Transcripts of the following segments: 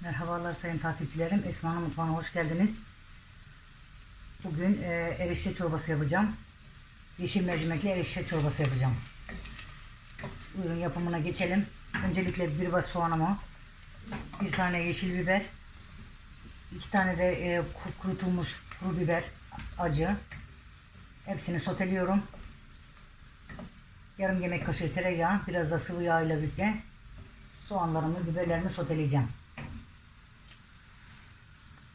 Merhabalar sayın takipçilerim. Esma'nın mutfağına hoş geldiniz. Bugün e, erişte çorbası yapacağım. Yeşil mercimekli erişte çorbası yapacağım. Buyurun yapımına geçelim. Öncelikle bir baş soğanımı, bir tane yeşil biber, iki tane de e, ku- kurutulmuş kuru biber, acı. Hepsini soteliyorum. Yarım yemek kaşığı tereyağı, biraz da sıvı yağ ile birlikte soğanlarımı, biberlerimi soteleyeceğim.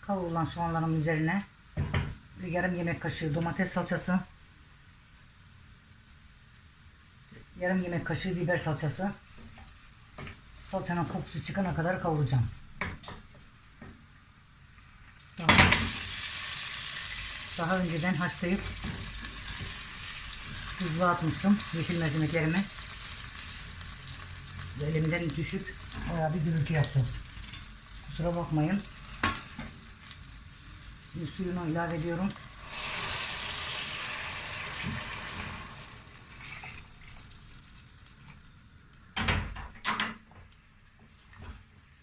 Kavrulan soğanlarımın üzerine bir yarım yemek kaşığı domates salçası, yarım yemek kaşığı biber salçası, salçanın kokusu çıkana kadar kavuracağım. Daha, daha önceden haşlayıp tuzluğa atmıştım yeşil mercimeklerimi. Elimden düşüp bayağı bir gürültü yaptı. Kusura bakmayın. Şimdi suyunu ilave ediyorum.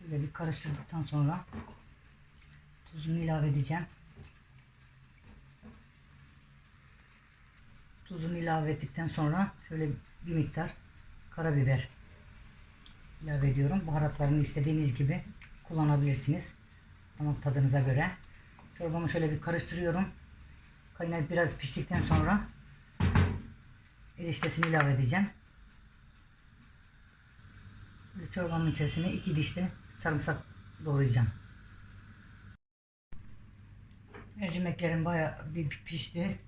Böyle bir karıştırdıktan sonra tuzunu ilave edeceğim. Tuzunu ilave ettikten sonra şöyle bir miktar karabiber ilave ediyorum. Baharatlarını istediğiniz gibi kullanabilirsiniz. Damak tadınıza göre. Çorbamı şöyle bir karıştırıyorum. Kaynayıp biraz piştikten sonra eriştesini ilave edeceğim. Böyle Çorbamın içerisine iki diş de sarımsak doğrayacağım. Mercimeklerim bayağı bir pişti.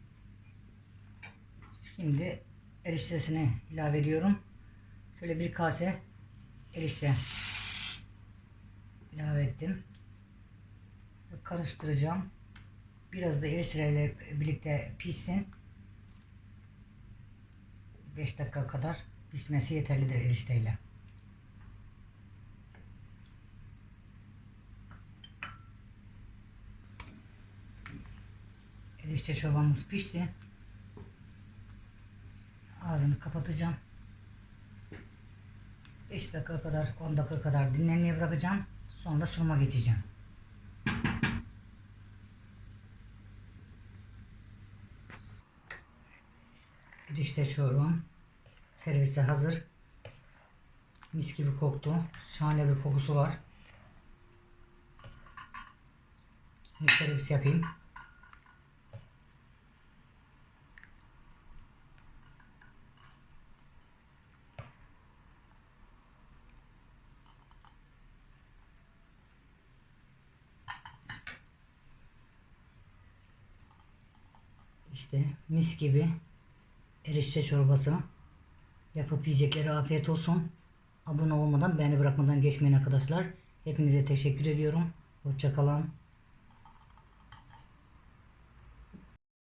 Şimdi eriştesini ilave ediyorum. Şöyle bir kase erişte ilave ettim. Karıştıracağım. Biraz da eriştelerle birlikte pişsin. 5 dakika kadar pişmesi yeterlidir erişteyle. Erişte çorbamız pişti. Ağzını kapatacağım. 5 dakika kadar 10 dakika kadar dinlenmeye bırakacağım. Sonra sunuma geçeceğim. Erişte çorbam servise hazır. Mis gibi koktu. Şahane bir kokusu var. Şimdi servis yapayım. İşte mis gibi erişte çorbası. Yapıp yiyecekleri afiyet olsun. Abone olmadan, beğeni bırakmadan geçmeyin arkadaşlar. Hepinize teşekkür ediyorum. Hoşçakalın.